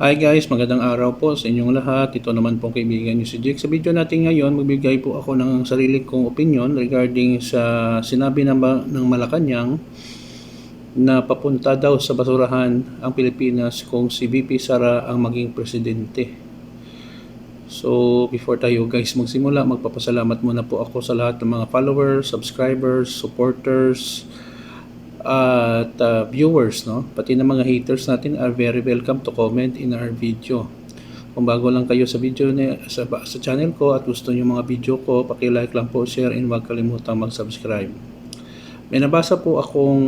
Hi guys, magandang araw po sa inyong lahat. Ito naman pong kaibigan niyo si Jake. Sa video natin ngayon, magbigay po ako ng sarili kong opinion regarding sa sinabi ng, ng Malacanang na papunta daw sa basurahan ang Pilipinas kung si VP Sara ang maging presidente. So, before tayo guys magsimula, magpapasalamat muna po ako sa lahat ng mga followers, subscribers, supporters, at uh, viewers, no? Pati na mga haters natin are very welcome to comment in our video. Kung bago lang kayo sa video ni sa, sa channel ko at gusto niyo mga video ko, paki-like lang po, share, and huwag kalimutang mag-subscribe. May nabasa po akong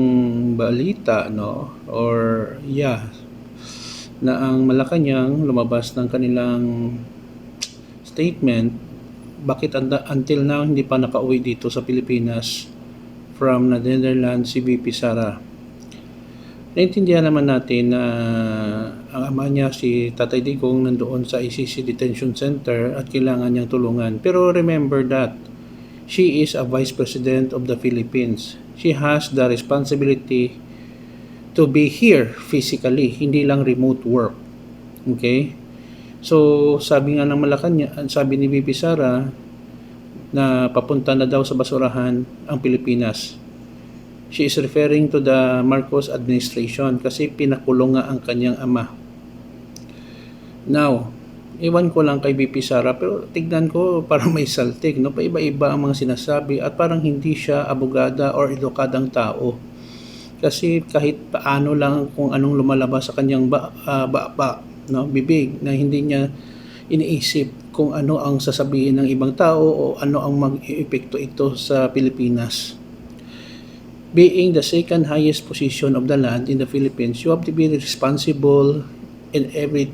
balita, no? Or, yeah, na ang Malacanang lumabas ng kanilang statement bakit until now hindi pa nakauwi dito sa Pilipinas from the Netherlands si VP Sara. Naintindihan naman natin na ang ama niya si Tatay Digong nandoon sa ICC Detention Center at kailangan niyang tulungan. Pero remember that she is a Vice President of the Philippines. She has the responsibility to be here physically, hindi lang remote work. Okay? So, sabi nga ng Malacanang, sabi ni VP Sara, na papunta na daw sa basurahan ang Pilipinas. She is referring to the Marcos administration kasi pinakulong nga ang kanyang ama. Now, iwan ko lang kay BP Sara pero tignan ko parang may saltik, no? Paiba-iba ang mga sinasabi at parang hindi siya abogada or edukadang tao. Kasi kahit paano lang kung anong lumalabas sa kanyang ba, ah, ba, ba no? bibig na hindi niya iniisip kung ano ang sasabihin ng ibang tao o ano ang mag-epekto ito sa Pilipinas. Being the second highest position of the land in the Philippines, you have to be responsible in every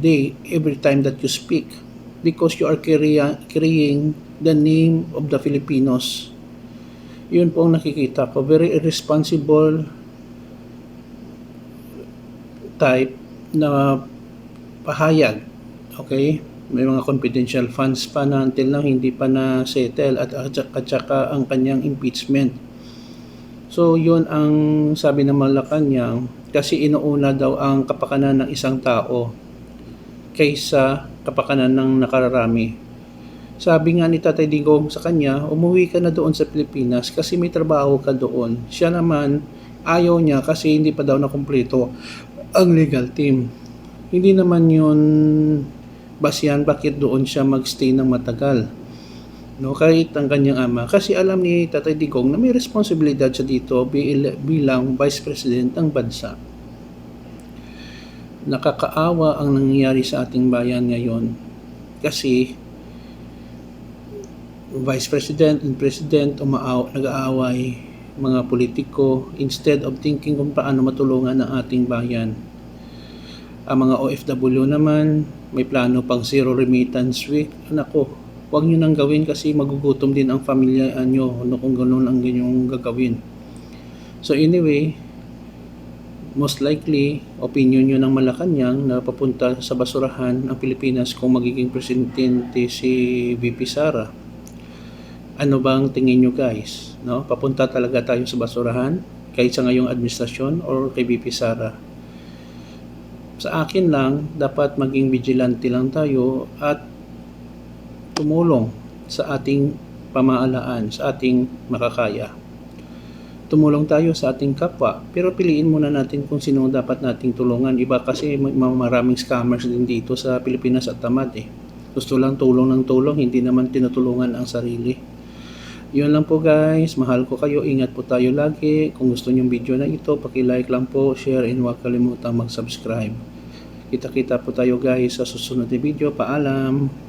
day, every time that you speak because you are carrying, the name of the Filipinos. Yun po ang nakikita ko. Very irresponsible type na pahayag Okay? May mga confidential funds pa na until now hindi pa na settle at at saka ang kanyang impeachment. So, yun ang sabi ng Malacanang kasi inuuna daw ang kapakanan ng isang tao kaysa kapakanan ng nakararami. Sabi nga ni Tatay Digong sa kanya, umuwi ka na doon sa Pilipinas kasi may trabaho ka doon. Siya naman, ayaw niya kasi hindi pa daw nakumpleto ang legal team. Hindi naman yun basihan bakit doon siya magstay ng matagal. No, kahit ang kanyang ama. Kasi alam ni Tatay Digong na may responsibilidad siya dito bil- bilang Vice President ng bansa. Nakakaawa ang nangyayari sa ating bayan ngayon kasi Vice President and President umaaw, nag-aaway mga politiko instead of thinking kung paano matulungan ang ating bayan. Ang mga OFW naman, may plano pang zero remittance week. Nako, huwag nyo nang gawin kasi magugutom din ang pamilya nyo no, kung ganun ang ganyong gagawin. So anyway, most likely, opinion nyo ng Malacanang na papunta sa basurahan ang Pilipinas kung magiging presidente si VP Sara. Ano bang tingin nyo guys? No? Papunta talaga tayo sa basurahan kahit sa ngayong administrasyon or kay VP Sara? Sa akin lang, dapat maging vigilante lang tayo at tumulong sa ating pamahalaan, sa ating makakaya. Tumulong tayo sa ating kapwa, pero piliin muna natin kung sino dapat nating tulungan. Iba kasi maraming scammers din dito sa Pilipinas at tamad eh. Gusto lang tulong ng tulong, hindi naman tinutulungan ang sarili. Yun lang po guys, mahal ko kayo, ingat po tayo lagi. Kung gusto nyong video na ito, paki-like lang po, share, and huwag kalimutang mag-subscribe. Kita-kita po tayo guys sa susunod na video. Paalam!